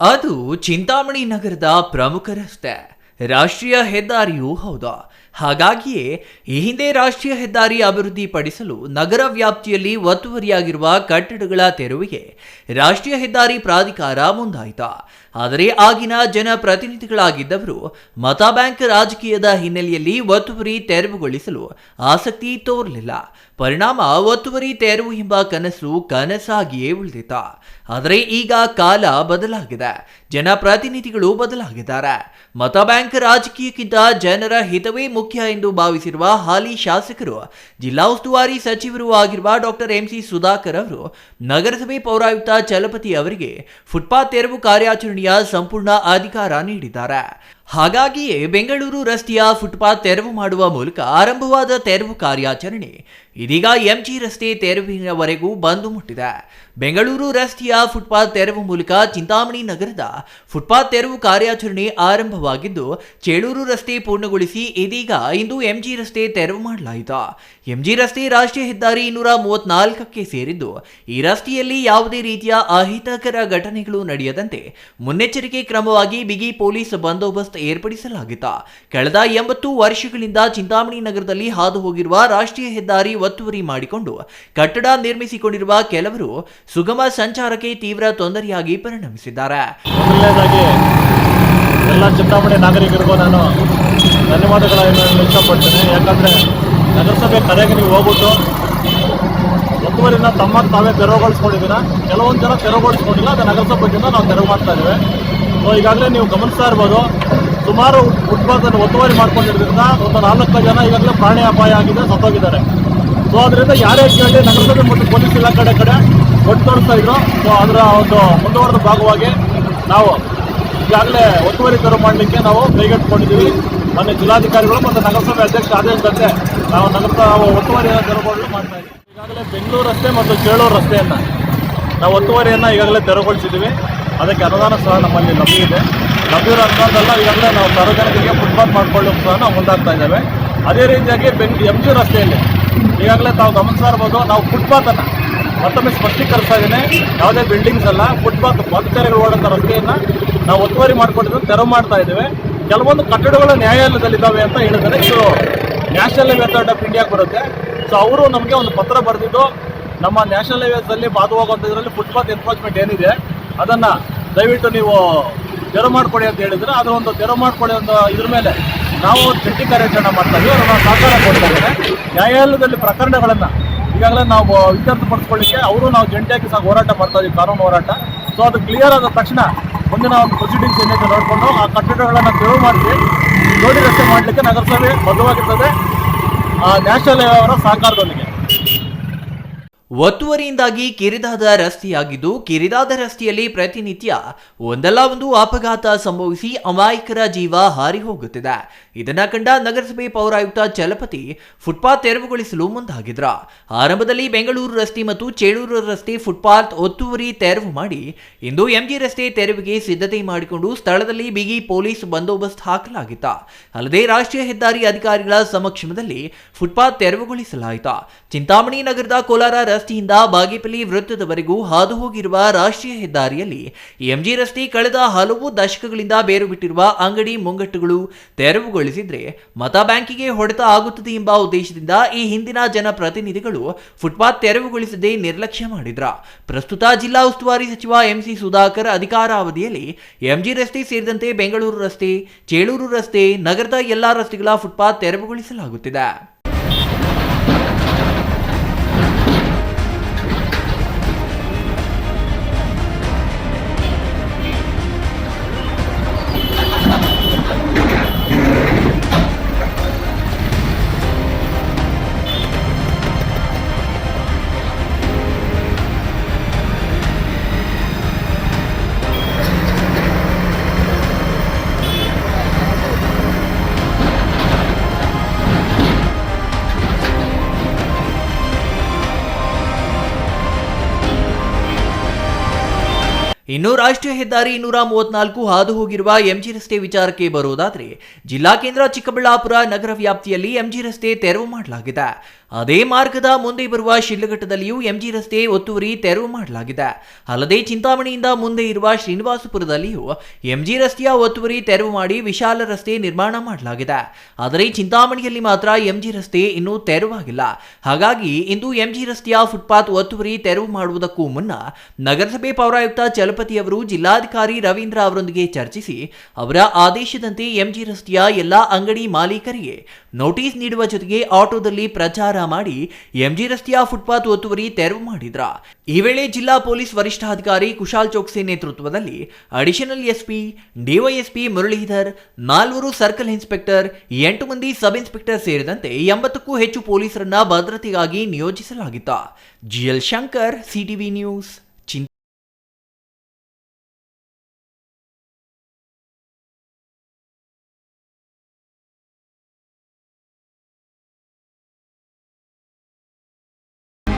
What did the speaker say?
ಅದು ಚಿಂತಾಮಣಿ ನಗರದ ಪ್ರಮುಖ ರಸ್ತೆ ರಾಷ್ಟ್ರೀಯ ಹೆದ್ದಾರಿಯೂ ಹೌದು. ಹಾಗಾಗಿಯೇ ಈ ಹಿಂದೆ ರಾಷ್ಟ್ರೀಯ ಹೆದ್ದಾರಿ ಅಭಿವೃದ್ಧಿಪಡಿಸಲು ನಗರ ವ್ಯಾಪ್ತಿಯಲ್ಲಿ ಒತ್ತುವರಿಯಾಗಿರುವ ಕಟ್ಟಡಗಳ ತೆರವಿಗೆ ರಾಷ್ಟ್ರೀಯ ಹೆದ್ದಾರಿ ಪ್ರಾಧಿಕಾರ ಮುಂದಾಯಿತ. ಆದರೆ ಆಗಿನ ಜನಪ್ರತಿನಿಧಿಗಳಾಗಿದ್ದವರು ಮತ ಬ್ಯಾಂಕ್ ರಾಜಕೀಯದ ಹಿನ್ನೆಲೆಯಲ್ಲಿ ಒತ್ತುವರಿ ತೆರವುಗೊಳಿಸಲು ಆಸಕ್ತಿ ತೋರಲಿಲ್ಲ. ಪರಿಣಾಮ ಒತ್ತುವರಿ ತೆರವು ಎಂಬ ಕನಸು ಕನಸಾಗಿಯೇ ಉಳಿದಿತ್ತ. ಆದರೆ ಈಗ ಕಾಲ ಬದಲಾಗಿದೆ. ಜನಪ್ರತಿನಿಧಿಗಳು ಬದಲಾಗಿದ್ದಾರೆ. ಮತ ಬ್ಯಾಂಕ್ ರಾಜಕೀಯಕ್ಕಿಂತ ಜನರ ಹಿತವೇ ಎಂದು ಭಾವಿಸಿರುವ ಹಾಲಿ ಶಾಸಕರು, ಜಿಲ್ಲಾ ಉಸ್ತುವಾರಿ ಸಚಿವರು ಆಗಿರುವ ಡಾಕ್ಟರ್ ಎಂಸಿ ಸುಧಾಕರ್ ಅವರು ನಗರಸಭೆ ಪೌರಾಯುಕ್ತ ಚಲಪತಿ ಅವರಿಗೆ ಫುಟ್ಪಾತ್ ತೆರವು ಕಾರ್ಯಾಚರಣೆಯ ಸಂಪೂರ್ಣ ಅಧಿಕಾರ ನೀಡಿದ್ದಾರೆ. ಹಾಗಾಗಿಯೇ ಬೆಂಗಳೂರು ರಸ್ತೆಯ ಫುಟ್ಪಾತ್ ತೆರವು ಮಾಡುವ ಮೂಲಕ ಆರಂಭವಾದ ತೆರವು ಕಾರ್ಯಾಚರಣೆ ಇದೀಗ ಎಂಜಿ ರಸ್ತೆ ತೆರವಿನವರೆಗೂ ಬಂದು ಮುಟ್ಟಿದೆ. ಬೆಂಗಳೂರು ರಸ್ತೆಯ ಫುಟ್ಪಾತ್ ತೆರವು ಮೂಲಕ ಚಿಂತಾಮಣಿ ನಗರದ ಫುಟ್ಪಾತ್ ತೆರವು ಕಾರ್ಯಾಚರಣೆ ಆರಂಭವಾಗಿದ್ದು, ಚೇಳೂರು ರಸ್ತೆ ಪೂರ್ಣಗೊಳಿಸಿ ಇದೀಗ ಇಂದು ಎಂಜಿ ರಸ್ತೆ ತೆರವು ಮಾಡಲಾಯಿತು. ಎಂಜಿ ರಸ್ತೆ ರಾಷ್ಟ್ರೀಯ ಹೆದ್ದಾರಿ ಇನ್ನೂರ ಮೂವತ್ನಾಲ್ಕಕ್ಕೆ ಸೇರಿದ್ದು, ಈ ರಸ್ತೆಯಲ್ಲಿ ಯಾವುದೇ ರೀತಿಯ ಅಹಿತಕರ ಘಟನೆಗಳು ನಡೆಯದಂತೆ ಮುನ್ನೆಚ್ಚರಿಕೆ ಕ್ರಮವಾಗಿ ಬಿಗಿ ಪೊಲೀಸ್ ಬಂದೋಬಸ್ತ್ ಏರ್ಪಡಿಸಲಾಗಿತ್ತು. ಕಳೆದ ಎಂಬತ್ತು ವರ್ಷಗಳಿಂದ ಚಿಂತಾಮಣಿ ನಗರದಲ್ಲಿ ಹಾದು ಹೋಗಿರುವ ರಾಷ್ಟ್ರೀಯ ಹೆದ್ದಾರಿ ಒತ್ತುವರಿ ಮಾಡಿಕೊಂಡು ಕಟ್ಟಡ ನಿರ್ಮಿಸಿಕೊಂಡಿರುವ ಕೆಲವರು ಸುಗಮ ಸಂಚಾರಕ್ಕೆ ತೀವ್ರ ತೊಂದರೆಯಾಗಿ ಪರಿಣಮಿಸಿದ್ದಾರೆ. ಎಲ್ಲ ಚಿಂತಾಮಣಿ ನಾಗರಿಕರಿಗೂ ನಾನು ಧನ್ಯವಾದಗಳನ್ನು ಇಷ್ಟಪಡ್ತೇನೆ ಯಾಕಂದರೆ ನಗರಸಭೆ ಕರೆಗೆ ನೀವು ಹೋಗ್ಬಿಟ್ಟು ಒತ್ತುವರಿನ ತಮ್ಮ ತಾವೇ ತೆರವುಗೊಳಿಸ್ಕೊಂಡಿದ್ದೀರಾ? ಕೆಲವೊಂದು ಜನ ತೆರವುಗೊಳಿಸ್ಕೊಂಡಿಲ್ಲ, ಅದು ನಗರಸಭೆಯಿಂದ ನಾವು ತೆರವು ಮಾಡ್ತಾ ಇದ್ದೇವೆ. ಸೊ ಈಗಾಗಲೇ ನೀವು ಗಮನಿಸ್ತಾ ಇರ್ಬೋದು ಸುಮಾರು ಫುಟ್ಪಾತನ್ನು ಒತ್ತುವರಿ ಮಾಡ್ಕೊಂಡಿರೋದ್ರಿಂದ ಒಂದು ನಾಲ್ಕು ಜನ ಈಗಾಗಲೇ ಪ್ರಾಣಿ ಅಪಾಯ ಆಗಿದೆ, ಸತ್ತೋಗಿದ್ದಾರೆ. ಸೊ ಅದರಿಂದ ಯಾರೇ ಕೇಳಿ ನಗರಸಭೆ ಮತ್ತು ಪೊಲೀಸ್ ಇಲಾಖೆ ಕಡೆ ಒಟ್ಟು ತೋರಿಸ್ತಾ ಇದ್ರು ಸೊ ಅದರ ಒಂದು ಮುಂದುವರೆದ ಭಾಗವಾಗಿ ನಾವು ಈಗಾಗಲೇ ಒತ್ತುವರಿ ತೆರವು ಮಾಡಲಿಕ್ಕೆ ನಾವು ಕೈಗೆಟ್ಕೊಂಡಿದ್ದೀವಿ ಮೊನ್ನೆ ಜಿಲ್ಲಾಧಿಕಾರಿಗಳು ಮತ್ತು ನಗರಸಭೆ ಅಧ್ಯಕ್ಷ ಆದೇಶದಂತೆ ನಾವು ನಗರದ ಒತ್ತುವರಿ ತೆರವುಗೊಳ್ಳಲು ಮಾಡ್ತಾ ಇದ್ದೀವಿ. ಈಗಾಗಲೇ ಬೆಂಗಳೂರು ರಸ್ತೆ ಮತ್ತು ಚೇಳೂರು ರಸ್ತೆಯನ್ನು ನಾವು ಒತ್ತುವರಿಯನ್ನು ಈಗಾಗಲೇ ತೆರವುಗೊಳಿಸಿದ್ದೀವಿ. ಅದಕ್ಕೆ ಅನುದಾನ ಸಹ ನಮ್ಮಲ್ಲಿ ಲಭ್ಯ ಇದೆ ಲಭ್ಯವಿರೋ ಅನುದಾನದಲ್ಲ ಈಗಾಗಲೇ ನಾವು ಸಾರ್ವಜನಿಕರಿಗೆ ಫುಟ್ಪಾತ್ ಮಾಡಿಕೊಳ್ಳೋ ಸಹ ನಾವು ಮುಂದಾಗ್ತಾ ಇದ್ದೇವೆ. ಅದೇ ರೀತಿಯಾಗಿ ಬೆಂಗ್ ಎಂ ಜಿ ರಸ್ತೆಯಲ್ಲಿ ಈಗಾಗಲೇ ತಾವು ಗಮನಿಸ್ತಾ ಇರ್ಬೋದು, ನಾವು ಫುಟ್ಪಾತನ್ನು ಮತ್ತೊಮ್ಮೆ ಸ್ಪಷ್ಟೀಕರಿಸ್ತಾ ಇದ್ದೇನೆ. ಯಾವುದೇ ಬಿಲ್ಡಿಂಗ್ಸ್ ಅಲ್ಲ ಫುಟ್ಪಾತ್ ಪಾದಚಾರಿಗಳು ಓಡಂಥ ರಸ್ತೆಯನ್ನು ನಾವು ಒತ್ತುವರಿ ಮಾಡಿಕೊಂಡಿದ್ದು ತೆರವು ಮಾಡ್ತಾ ಇದ್ದೇವೆ. ಕೆಲವೊಂದು ಕಟ್ಟಡಗಳು ನ್ಯಾಯಾಲಯದಲ್ಲಿದ್ದಾವೆ ಅಂತ ಹೇಳಿದರೆ ಇದು ನ್ಯಾಷನಲ್ ಹೈವೇ ಅಥಾರಿಟಿ ಆಫ್ ಇಂಡಿಯಾಗೆ ಬರುತ್ತೆ. ಸೊ ಅವರು ನಮಗೆ ಒಂದು ಪತ್ರ ಬರೆದಿದ್ದು, ನಮ್ಮ ನ್ಯಾಷನಲ್ ಹೈವೇಸಲ್ಲಿ ಬಾದು ಹೋಗುವಂಥದ್ರಲ್ಲಿ ಫುಟ್ಪಾತ್ ಎನ್ಫೋರ್ಸ್ಮೆಂಟ್ ಏನಿದೆ, ಅದನ್ನು ದಯವಿಟ್ಟು ನೀವು ತೆರವು ಮಾಡಿಕೊಡಿ ಅಂತ ಹೇಳಿದ್ರೆ. ಅದರ ಒಂದು ತೆರವು ಮಾಡಿಕೊಡಿ ಅಂತ ಇದ್ರ ಮೇಲೆ ನಾವು ಜಂಟಿ ಕಾರ್ಯಾಚರಣೆ ಮಾಡ್ತಾ ಇದ್ದೀವಿ ಅದನ್ನು ಸಹಕಾರ ಕೊಡ್ತಾ ಇದ್ದಾರೆ. ನ್ಯಾಯಾಲಯದಲ್ಲಿ ಪ್ರಕರಣಗಳನ್ನು ಈಗಾಗಲೇ ನಾವು ಇತ್ಯರ್ಥಪಡಿಸ್ಕೊಳ್ಳಿಕ್ಕೆ ಅವರು ನಾವು ಜಂಟಿಯಾಗಿ ಸಹ ಹೋರಾಟ ಮಾಡ್ತಾ ಇದ್ದೀವಿ ಕಾನೂನು ಹೋರಾಟ. ಸೊ ಅದು ಕ್ಲಿಯರ್ ಆದ ತಕ್ಷಣ ಮುಂದಿನ ಒಂದು ಪ್ರೊಸೀಡಿಂಗ್ಸ್ ಏನೈತೆ ನೋಡಿಕೊಂಡು ಆ ಕಟ್ಟಡಗಳನ್ನು ತೆರವು ಮಾಡಿಸಿ ಜೋಡಿ ರಸ್ತೆ ಮಾಡಲಿಕ್ಕೆ ನಗರಸಭೆ ಬದ್ಧವಾಗಿರ್ತದೆ. ನ್ಯಾಷನಲ್ ಅವರ ಸಹಕಾರದೊಂದಿಗೆ. ಒತ್ತುವರಿಯಿಂದಾಗಿ ಕಿರಿದಾದ ರಸ್ತೆಯಾಗಿದ್ದು ಕಿರಿದಾದ ರಸ್ತೆಯಲ್ಲಿ ಪ್ರತಿನಿತ್ಯ ಒಂದಲ್ಲ ಒಂದು ಅಪಘಾತ ಸಂಭವಿಸಿ ಅಮಾಯಕರ ಜೀವ ಹಾರಿ ಹೋಗುತ್ತಿದೆ. ಇದನ್ನ ಕಂಡ ನಗರಸಭೆ ಪೌರಾಯುಕ್ತ ಚಲಪತಿ ಫುಟ್ಪಾತ್ ತೆರವುಗೊಳಿಸಲು ಮುಂದಾಗಿದ್ರ. ಆರಂಭದಲ್ಲಿ ಬೆಂಗಳೂರು ರಸ್ತೆ ಮತ್ತು ಚೇಳೂರು ರಸ್ತೆ ಫುಟ್ಪಾತ್ ಒತ್ತುವರಿ ತೆರವು ಮಾಡಿ ಇಂದು ಎಂಜಿ ರಸ್ತೆ ತೆರವಿಗೆ ಸಿದ್ಧತೆ ಮಾಡಿಕೊಂಡು ಸ್ಥಳದಲ್ಲಿ ಬಿಗಿ ಪೊಲೀಸ್ ಬಂದೋಬಸ್ತ್ ಹಾಕಲಾಗಿತ್ತ. ಅಲ್ಲದೆ ರಾಷ್ಟ್ರೀಯ ಹೆದ್ದಾರಿ ಅಧಿಕಾರಿಗಳ ಸಮಕ್ಷಮದಲ್ಲಿ ಫುಟ್ಪಾತ್ ತೆರವುಗೊಳಿಸಲಾಯಿತು. ಚಿಂತಾಮಣಿ ನಗರದ ಕೋಲಾರ ರಸ್ತೆಯಿಂದ ಬಾಗೇಪಲ್ಲಿ ವೃತ್ತದವರೆಗೂ ಹಾದು ಹೋಗಿರುವ ರಾಷ್ಟ್ರೀಯ ಹೆದ್ದಾರಿಯಲ್ಲಿ ಎಂಜಿ ರಸ್ತೆ ಕಳೆದ ಹಲವು ದಶಕಗಳಿಂದ ಬೇರು ಬಿಟ್ಟಿರುವ ಅಂಗಡಿ ಮುಂಗಟ್ಟುಗಳು ತೆರವುಗೊಳಿಸಿದ್ರೆ ಮತ ಬ್ಯಾಂಕಿಗೆ ಹೊಡೆತ ಆಗುತ್ತದೆ ಎಂಬ ಉದ್ದೇಶದಿಂದ ಈ ಹಿಂದಿನ ಜನಪ್ರತಿನಿಧಿಗಳು ಫುಟ್ಪಾತ್ ತೆರವುಗೊಳಿಸದೆ ನಿರ್ಲಕ್ಷ್ಯ ಮಾಡಿದ್ರ. ಪ್ರಸ್ತುತ ಜಿಲ್ಲಾ ಉಸ್ತುವಾರಿ ಸಚಿವ ಎಂಸಿ ಸುಧಾಕರ್ ಅಧಿಕಾರಾವಧಿಯಲ್ಲಿ ಎಂಜಿ ರಸ್ತೆ ಸೇರಿದಂತೆ ಬೆಂಗಳೂರು ರಸ್ತೆ, ಚೇಳೂರು ರಸ್ತೆ, ನಗರದ ಎಲ್ಲಾ ರಸ್ತೆಗಳ ಫುಟ್ಪಾತ್ ತೆರವುಗೊಳಿಸಲಾಗುತ್ತಿದೆ. ಇನ್ನು ರಾಷ್ಟ್ರೀಯ ಹೆದ್ದಾರಿ ಇನ್ನೂರ ಮೂವತ್ನಾಲ್ಕು ಹಾದು ಹೋಗಿರುವ ಎಂಜಿ ರಸ್ತೆ ವಿಚಾರಕ್ಕೆ ಬರುವುದಾದರೆ ಜಿಲ್ಲಾ ಕೇಂದ್ರ ಚಿಕ್ಕಬಳ್ಳಾಪುರ ನಗರ ವ್ಯಾಪ್ತಿಯಲ್ಲಿ ಎಂಜಿ ರಸ್ತೆ ತೆರವು ಮಾಡಲಾಗಿದೆ. ಅದೇ ಮಾರ್ಗದ ಮುಂದೆ ಬರುವ ಶಿಲ್ಲಘಟ್ಟದಲ್ಲಿಯೂ ಎಂಜಿ ರಸ್ತೆ ಒತ್ತುವರಿ ತೆರವು ಮಾಡಲಾಗಿದೆ. ಅಲ್ಲದೆ ಚಿಂತಾಮಣಿಯಿಂದ ಮುಂದೆ ಇರುವ ಶ್ರೀನಿವಾಸಪುರದಲ್ಲಿಯೂ ಎಂಜಿ ರಸ್ತೆಯ ಒತ್ತುವರಿ ತೆರವು ಮಾಡಿ ವಿಶಾಲ ರಸ್ತೆ ನಿರ್ಮಾಣ ಮಾಡಲಾಗಿದೆ. ಆದರೆ ಚಿಂತಾಮಣಿಯಲ್ಲಿ ಮಾತ್ರ ಎಂಜಿ ರಸ್ತೆ ಇನ್ನೂ ತೆರವಾಗಿಲ್ಲ. ಹಾಗಾಗಿ ಇಂದು ಎಂಜಿ ರಸ್ತೆಯ ಫುಟ್ಪಾತ್ ಒತ್ತುವರಿ ತೆರವು ಮಾಡುವುದಕ್ಕೂ ಮುನ್ನ ನಗರಸಭೆ ಪೌರಾಯುಕ್ತ ಚಲಪತಿ ಅವರು ಜಿಲ್ಲಾಧಿಕಾರಿ ರವೀಂದ್ರ ಅವರೊಂದಿಗೆ ಚರ್ಚಿಸಿ ಅವರ ಆದೇಶದಂತೆ ಎಂಜಿ ರಸ್ತೆಯ ಎಲ್ಲಾ ಅಂಗಡಿ ಮಾಲೀಕರಿಗೆ ನೋಟಿಸ್ ನೀಡುವ ಜೊತೆಗೆ ಆಟೋದಲ್ಲಿ ಪ್ರಚಾರ ಮಾಡಿ ಎಂಜಿ ರಸ್ತೆಯ ಫುಟ್ಪಾತ್ ಒತ್ತುವರಿ ತೆರವು ಮಾಡಿದ್ರ. ಈ ವೇಳೆ ಜಿಲ್ಲಾ ಪೊಲೀಸ್ ವರಿಷ್ಠಾಧಿಕಾರಿ ಕುಶಾಲ್ ಚೋಕ್ಸೆ ನೇತೃತ್ವದಲ್ಲಿ ಅಡಿಷನಲ್ ಎಸ್ಪಿ, ಡಿವೈಎಸ್ಪಿ ಮುರಳೀಧರ್, ನಾಲ್ವರು ಸರ್ಕಲ್ ಇನ್ಸ್ಪೆಕ್ಟರ್, ಎಂಟು ಮಂದಿ ಸಬ್ ಇನ್ಸ್ಪೆಕ್ಟರ್ ಸೇರಿದಂತೆ ಎಂಬತ್ತಕ್ಕೂ ಹೆಚ್ಚು ಪೊಲೀಸರನ್ನ ಭದ್ರತೆಗಾಗಿ ನಿಯೋಜಿಸಲಾಗಿತ್ತು. GL Shankar, CTV news.